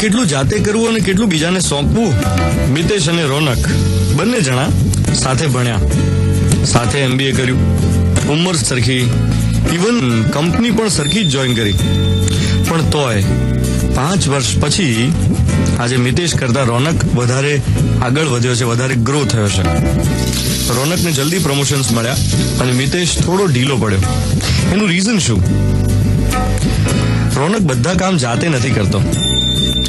કેટલું જાતે કરવું અને કેટલું બીજાને સોંપવું? મિતેશ અને રોનક બંને જણા સાથે ભણ્યા. સાથે એમબીએ કર્યું. ઉંમર સરખી. ઇવન કંપની પણ સરખી જ જોઈન કરી. પણ તોય પાંચ વર્ષ પછી આજે મિતેશ કરતા રોનક વધારે આગળ વધ્યો છે, વધારે ગ્રો થયો છે. રોનકને જલ્દી પ્રમોશન્સ મળ્યા અને મિતેશ થોડો ઢીલો પડ્યો. એનું રીઝન શું? રોનક બધા કામ જાતે નથી કરતો.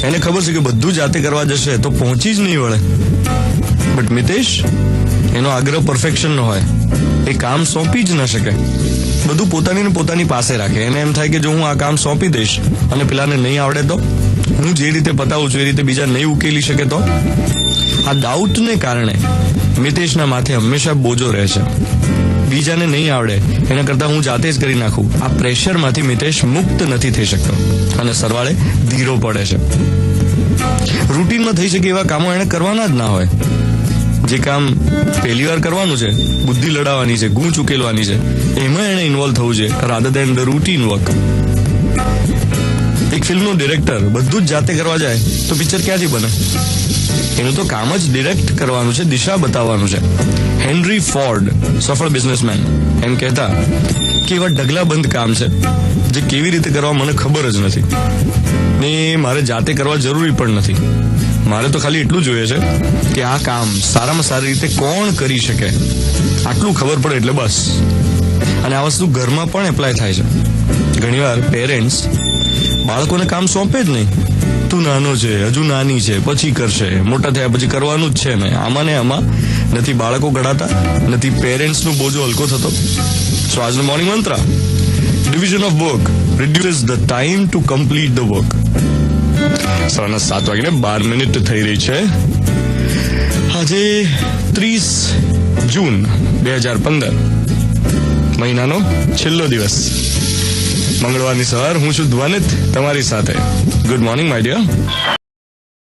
એને ખબર છે કે બધું જાતે કરવા જશે તો પહોંચી જ નહીં વળે. બટ મિતેશ, એનો આગ્રહ પરફેક્શન નો હોય. એ કામ સોંપી જ ન શકે. બધું પોતાની ને પોતાની પાસે રાખે. એને એમ થાય કે જો હું આ કામ સોંપી દઈશ અને પેલાને નહીં આવડે તો? હું જે રીતે પતાવું છું એ રીતે બીજા નહીં ઉકેલી શકે તો? આ ડાઉટને કારણે મિતેશના માથે હંમેશા બોજો રહે છે. બીજાને નહીં આવડે, એના કરતા હું જાતે જ કરી નાખું. આ પ્રેશરમાંથી મિતેશ મુક્ત નથી થઈ શકતો. અને સરવાળે ધીરો પડે છે. રૂટીનમાં થઈ શકે એવા કામો એને કરવાના જ ના હોય. જે કામ પહેલી વાર કરવાનું છે, બુદ્ધિ લડાવવાની છે ગૂંચ ઉકેલવાની છે, એમાં એને ઇન્વોલ્વ થવું છે rather than the routine work એક ફિલ્મનું ડિરેક્ટર બધું જ જાતે કરવા જાય, તો પિક્ચર ક્યાંથી બને? એનું તો કામ જ ડિરેક્ટ કરવાનું છે, દિશા બતાવવાનું છે. હેનરી ફોર્ડ સફળ બિઝનેસમેન એમ કહેતા કે એવા ઢગલાબંધ કામ છે, જે કેવી રીતે કરવા મને ખબર જ નથી. ને મારે જાતે કરવા જરૂરી પણ નથી. મારે તો ખાલી એટલું જોઈએ છે કે આ કામ સારામાં સારી રીતે કોણ કરી શકે? આટલું ખબર પડે એટલે બસ. અને આ વસ્તુ ઘરમાં પણ એપ્લાય થાય છે. ઘણીવાર પેરેન્ટ્સ બાળકોને કામ સોંપે જ નહીં. તું નાનો છે, હજુ નાની છે, પછી કરશે. મોટા થયા પછી કરવાનું જ છે ને. આમાં ને આમાં નથી બાળકો ઘડાતા નથી પેરેન્ટ્સનો બોજો હલકો થતો. સો આજનો મોર્નિંગ મંત્ર division of work reduce the time to complete the work સવારના સાત વાગીને બાર મિનિટ થઈ રહી છે. આજે ત્રીસ જૂન બે હજાર પંદર. મહિનાનો છેલ્લો દિવસ. મંગળવારની સવાર. હું છું ધ્વનિત તમારી સાથે. Good morning my dear